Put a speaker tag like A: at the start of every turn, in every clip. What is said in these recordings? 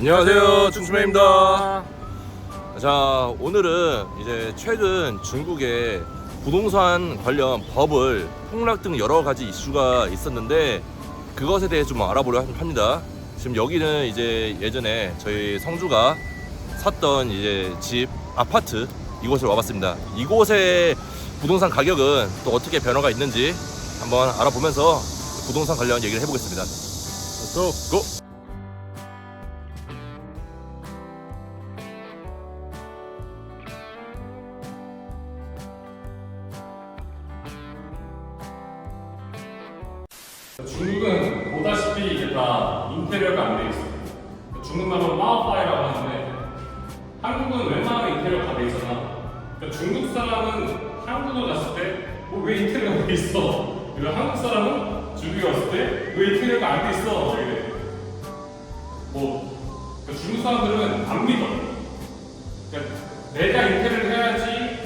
A: 안녕하세요 충충맨입니다 자 오늘은 이제 최근 중국의 부동산 관련 버블 폭락 등 여러 가지 이슈가 있었는데 그것에 대해 좀 알아보려 합니다 지금 여기는 이제 예전에 저희 성주가 샀던 이제 집 아파트 이곳을 와봤습니다 이곳의 부동산 가격은 또 어떻게 변화가 있는지 한번 알아보면서 부동산 관련 얘기를 해보겠습니다 고! 고!
B: 한국을 갔을 때뭐왜 인테리어가 돼 있어? 그리고 한국 사람은 중국에 왔을 때왜 인테리어가 안 돼 있어? 이래. 뭐 그러니까 중국 사람들은 안 믿어. 그러니까 내가 인테리어를 해야지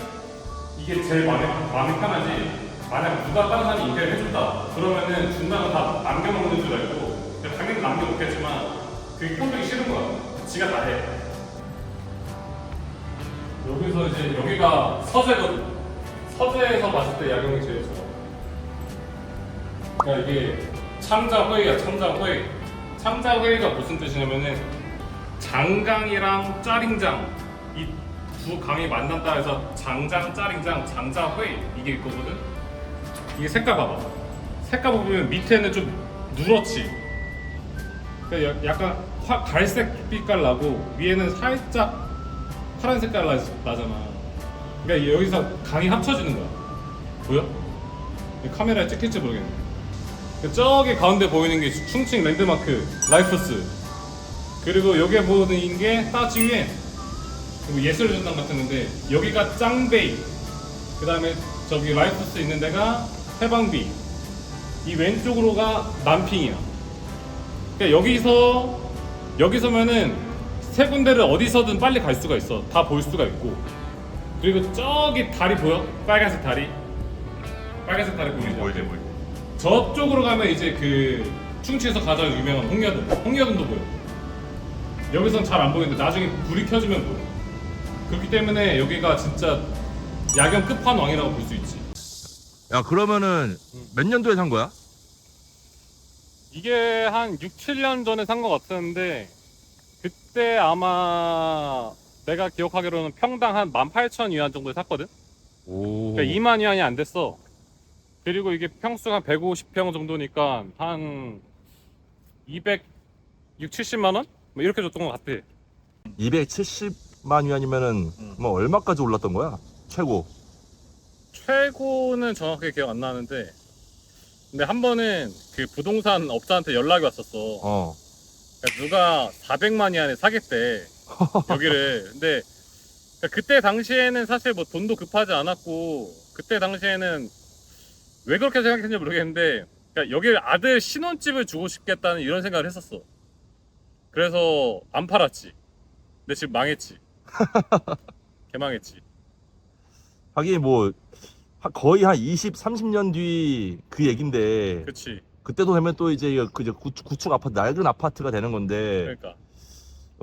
B: 이게 제일 마음에, 마음이 편하지. 만약 누가 다른 사람이 인테리어 해줬다. 그러면은 중간은 다 남겨먹는 줄 알고. 당연히 남겨먹겠지만 그게 평소기 싫은 거야. 지가 다 해. 여기서 이제 여기가 서재거든. 서재에서 봤을 때 야경이 제일 좋아. 그러니까 이게 참자회의야 참자회의. 참자회의가 무슨 뜻이냐면은 장강이랑 짜링장 이 두 강이 만난다 해서 장장, 짜링장, 장자회 이게 있거든. 이게 색깔 봐봐. 색깔 보면 밑에는 좀 누렇지. 그러니까 야- 약간 화, 갈색 빛깔 나고 위에는 살짝 파란 색깔 나, 나잖아. 그러니까 여기서 강이 합쳐지는 거야. 보여? 카메라에 찍힐지 모르겠네. 그 저기 가운데 보이는 게 충칭 랜드마크 라이프스. 그리고 여기에 보이는 게 따지위엔 그리고 예술의 전당 같은 건데 여기가 짱베이 그 다음에 저기 라이프스 있는 데가 해방비 이 왼쪽으로가 남핑이야 그러니까 여기서 여기서면은 세 군데를 어디서든 빨리 갈 수가 있어 다 볼 수가 있고 그리고 저기 다리 보여? 빨간색 다리 빨간색 다리 보이죠?
A: 보이지 보이지
B: 저쪽으로 가면 이제 그 충치에서 가장 유명한 홍여든 홍여든도 보여 여기선 잘 안 보이는데 나중에 불이 켜지면 보여 그렇기 때문에 여기가 진짜 야경 끝판왕이라고 볼 수 있지
A: 야 그러면은 몇 년도에 산 거야?
B: 이게 한 6, 7년 전에 산 것 같았는데 그때 아마 내가 기억하기로는 평당 한 18,000위안 정도에 샀거든?
A: 오.
B: 그러니까 2만 위안이 안 됐어. 그리고 이게 평수가 한 150평 정도니까 한 200, 6, 70만 원? 뭐 이렇게 줬던 것 같아.
A: 270만 위안이면은 뭐 얼마까지 올랐던 거야? 최고.
B: 최고는 정확하게 기억 안 나는데. 근데 한 번은 그 부동산 업자한테 연락이 왔었어.
A: 어.
B: 그러니까 누가 400만 위안에 사겠대 여기를. 근데 그러니까 그때 당시에는 사실 뭐 돈도 급하지 않았고 그때 당시에는 왜 그렇게 생각했는지 모르겠는데 그러니까 여기를 아들 신혼집을 주고 싶겠다는 이런 생각을 했었어. 그래서 안 팔았지. 근데 지금 망했지. 개망했지.
A: 하긴 뭐 하- 거의 한 20, 30년 뒤 그 얘긴데
B: 그치.
A: 그때도 되면 또 이제 그 이제 구축, 구축 아파트 낡은 아파트가 되는 건데
B: 그러니까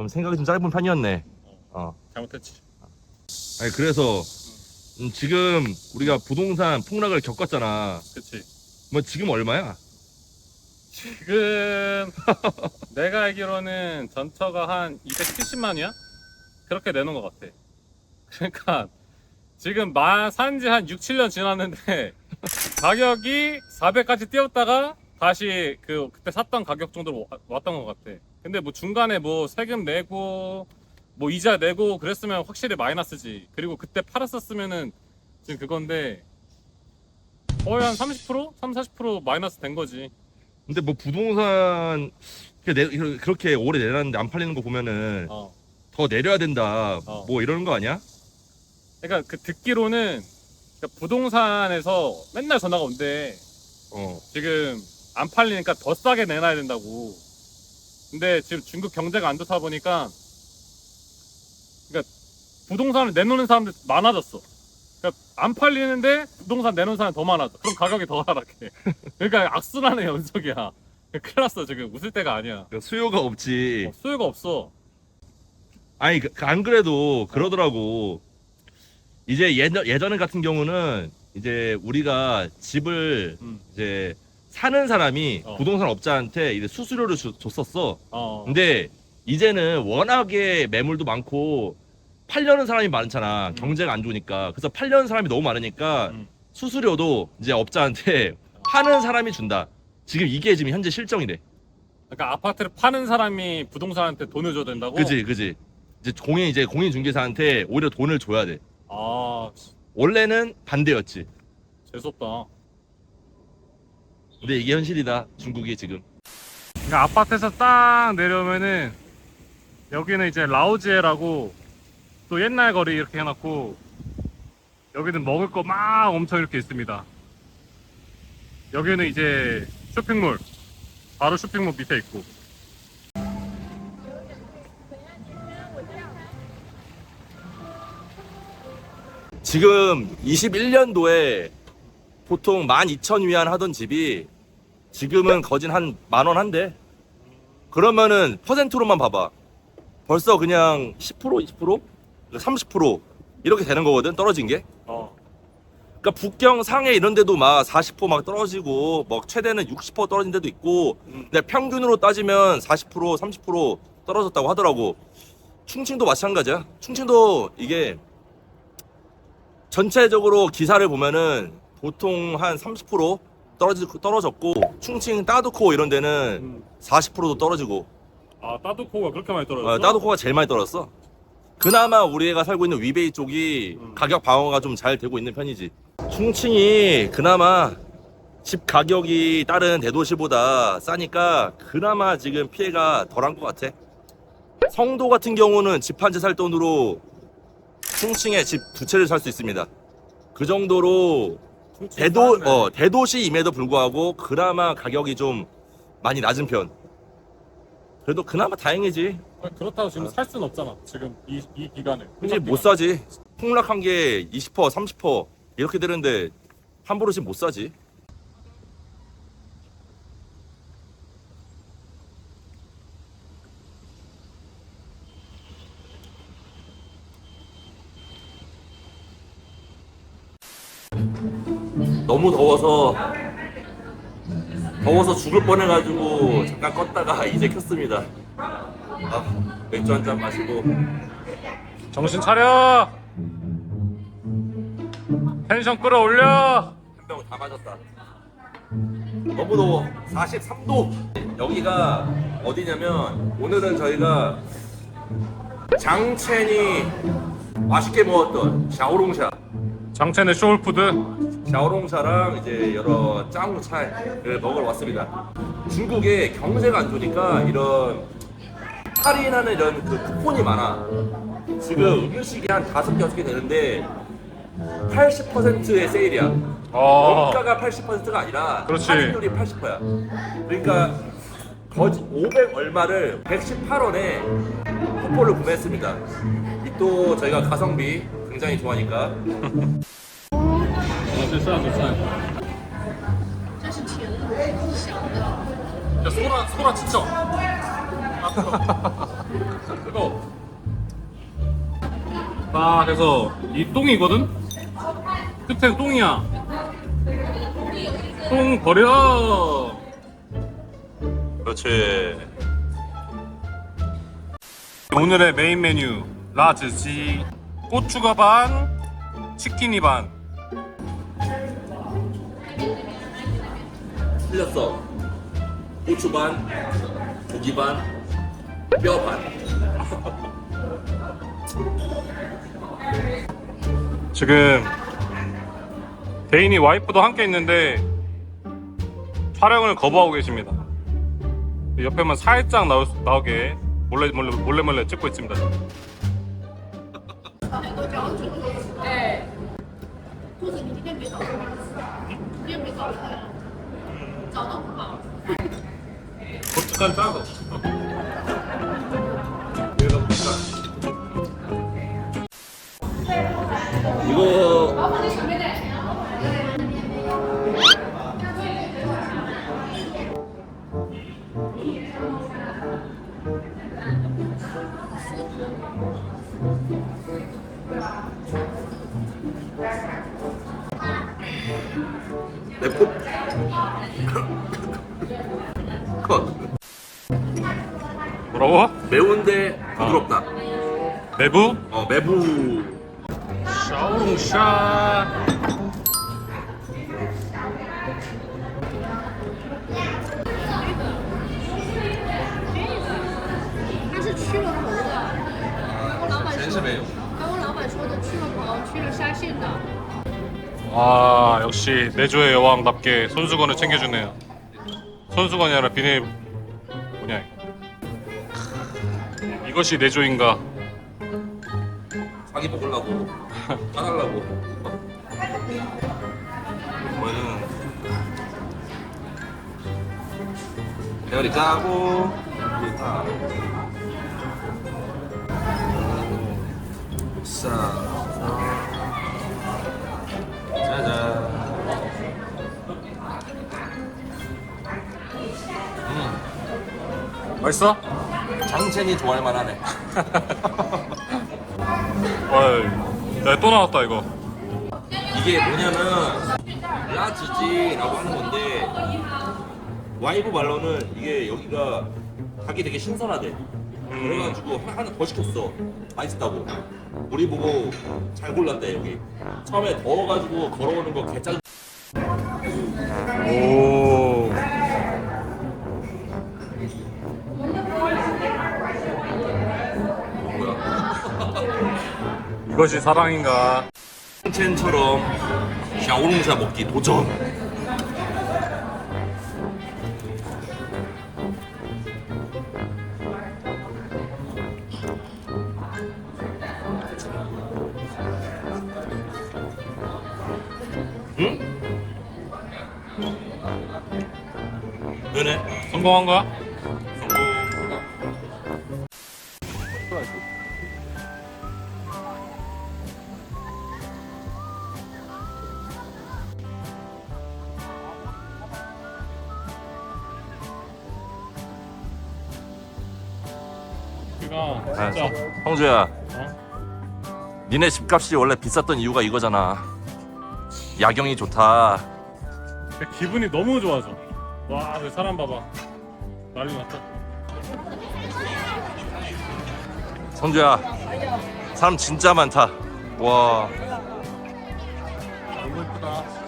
A: 좀 생각이 좀 짧은 편이었네 어
B: 잘못했지
A: 아니 그래서 음, 지금 우리가 부동산 폭락을 겪었잖아
B: 그치
A: 뭐 지금 얼마야?
B: 지금 내가 알기로는 전처가 한 270만이야? 그렇게 내놓은 것 같아. 그러니까 지금 산지 한 6, 7년 지났는데 가격이 400까지 뛰었다가 다시 그 그때 샀던 가격 정도로 와- 왔던 것 같아. 근데 뭐 중간에 뭐 세금 내고 뭐 이자 내고 그랬으면 확실히 마이너스지. 그리고 그때 팔았었으면은 지금 그건데 거의 한 30%? 3, 40% 마이너스 된 거지.
A: 근데 뭐 부동산 그렇게 내- 그렇게 오래 내놨는데 안 팔리는 거 보면은
B: 어.
A: 더 내려야 된다
B: 어.
A: 뭐 이러는 거 아니야?
B: 그러니까 그 듣기로는 그러니까 부동산에서 맨날 전화가 온대.
A: 어
B: 지금 안 팔리니까 더 싸게 내놔야 된다고. 근데 지금 중국 경제가 안 좋다 보니까 그러니까 부동산을 내놓는 사람들 많아졌어. 그러니까 안 팔리는데 부동산 내놓은 사람이 더 많아져. 그럼 가격이 더 하락해. 그러니까 악순환의 연속이야. 큰일 났어 지금 웃을 때가 아니야.
A: 그러니까 수요가 없지
B: 어, 수요가 없어.
A: 아니 그- 안 그래도 그러더라고. 이제 예전 예전 같은 경우는 이제 우리가 집을
B: 음.
A: 이제 사는 사람이
B: 어.
A: 부동산 업자한테 이제 수수료를 주- 줬었어.
B: 어.
A: 근데 이제는 워낙에 매물도 많고 팔려는 사람이 많잖아.
B: 음.
A: 경제가 안 좋으니까. 그래서 팔려는 사람이 너무 많으니까
B: 음.
A: 수수료도 이제 업자한테 파는 사람이 준다. 지금 이게 지금 현재 실정이래.
B: 그러니까 아파트를 파는 사람이 부동산한테 돈을 줘야 된다고?
A: 그지, 그지. 이제 공인 이제 공인 중개사한테 오히려 돈을 줘야 돼.
B: 아,
A: 원래는 반대였지.
B: 재수없다.
A: 근데 이게 현실이다. 중국이 지금.
B: 그러니까 아파트에서 딱 내려오면은 여기는 이제 라오지에라고 또 옛날 거리 이렇게 해놨고 여기는 먹을 거 막 엄청 이렇게 있습니다. 여기는 이제 쇼핑몰 바로 쇼핑몰 밑에 있고
A: 지금 21년도에 보통 12,000위안 하던 집이 지금은 거진 한 만 원 한대. 그러면은 퍼센트로만 봐봐. 벌써 그냥 10% 20% 30% 이렇게 되는 거거든 떨어진 게.
B: 어.
A: 그러니까 북경 상해 이런 데도 막 40%막 떨어지고 뭐 최대는 60% 떨어진 데도 있고
B: 음.
A: 근데 평균으로 따지면 40% 30% 떨어졌다고 하더라고 충칭도 마찬가지야 충칭도 이게 전체적으로 기사를 보면은 보통 한 30% 떨어지, 떨어졌고 충칭 따두코 이런 데는
B: 음.
A: 40%도 떨어지고
B: 아 따두코가 그렇게 많이 떨어졌어?
A: 어, 따두코가 제일 많이 떨어졌어 그나마 우리가 살고 있는 위베이 쪽이
B: 음.
A: 가격 방어가 좀 잘 되고 있는 편이지. 충칭이 그나마 집 가격이 다른 대도시보다 싸니까 그나마 지금 피해가 덜한 것 같아. 성도 같은 경우는 집 한 채 살 돈으로 충칭에 집 두 채를 살 수 있습니다. 그 정도로 대도 어 대도시임에도 불구하고 그나마 가격이 좀 많이 낮은 편. 그래도 그나마 다행이지.
B: 그렇다고 지금 살 수는 없잖아 지금 이, 이 기간에
A: 이제 못 사지. 폭락한 게 20%, 30% 이렇게 되는데 함부로 지금 못 사지. 너무 더워서 더워서 죽을 뻔해가지고 잠깐 껐다가 이제 켰습니다. 아, 맥주 한 잔 마시고
B: 정신 차려 텐션 끌어올려
A: 한 병다 맞았다. 너무 더워. 43도. 여기가 어디냐면 오늘은 저희가 장첸이 맛있게 먹었던 샤오롱샤,
B: 장첸의 쇼울푸드
A: 샤오롱샤랑 이제 여러 짱차를 먹으러 왔습니다. 중국에 경제가 안 좋으니까 이런 할인하는 이런 그 쿠폰이 많아. 지금 음식이 한 다섯 개, 여섯 개 되는데 80%의 세일이야.
B: 어.
A: 원가가 80%가 아니라
B: 그렇지.
A: 할인율이 80%야. 그러니까 거짓 500 얼마를 118원에 쿠폰을 구매했습니다. 이 또 저희가 가성비 굉장히 좋아하니까
B: 어, 됐어 됐어
C: 这是甜的，小的。
B: 야 소라 소라 진짜 뜨거 아 그래서 이 똥이거든 끝에 똥이야 똥 버려
A: 그렇지.
B: 오늘의 메인 메뉴 라즈지 고추가 반 치킨이 반
A: 틀렸어. 고추 반, 고기 반, 뼈 반.
B: 지금 대인이 와이프도 함께 있는데 촬영을 거부하고 계십니다. 옆에만 살짝 나오, 나오게 몰래 몰래 몰래 몰래 찍고 있습니다.
C: 哎，兔子，你今天没找到吗？今天没找到 저도 그거.
B: 고춧가루 짜고. 뭐라고?
A: 매운데 부드럽다
B: 내부?
A: 어 매부
B: 샤오롱샤
C: 它是去了头的，跟我老板说，
A: 매요
C: 跟我老板说的去了头，去了沙县的。
B: 아 역시 내조의 여왕답게 손수건을 챙겨주네요 손수건이 아니라 비닐 뭐냐 이거. 이것이 내 조인가?
A: 자기 먹으려고 까달라고. 이거는 대가리 까고 여기 다 싹. 짜잔.
B: 맛있어?
A: 장첸이 좋아할 만하네.
B: 어이 야또 나왔다 이거.
A: 이게 뭐냐면 라즈지라고 하는 건데 와이브 말로는 이게 여기가 닭이 되게 신선하대. 그래가지고 하- 하나 더 시켰어. 맛있다고. 우리 보고 잘 골랐대 여기. 처음에 더워가지고 걸어오는 거 개짱
B: 오 이것이 사랑인가
A: 첸처럼 샤오롱샤 먹기 도전 응? 은혜
B: 성공한 거야?
A: 아,
B: 진짜.
A: 성주야.
B: 어?
A: 니네 집값이 원래 비쌌던 이유가 이거잖아. 야경이 좋다.
B: 기분이 너무 좋아져. 와, 그 사람 봐봐. 난리 났다.
A: 성주야 사람 진짜 많다. 와.
B: 너무 예쁘다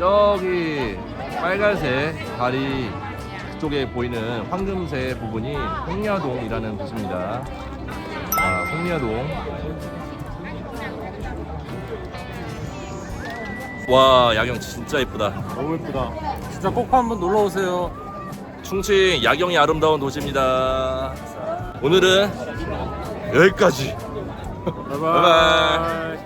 A: 저기 빨간색 다리 쪽에 보이는 황금색 부분이 홍야동이라는 곳입니다. 아, 홍야동. 와, 야경 진짜 예쁘다.
B: 너무 예쁘다 진짜 꼭 한번 놀러 오세요
A: 충칭 야경이 아름다운 도시입니다. 오늘은 여기까지.
B: 바이바이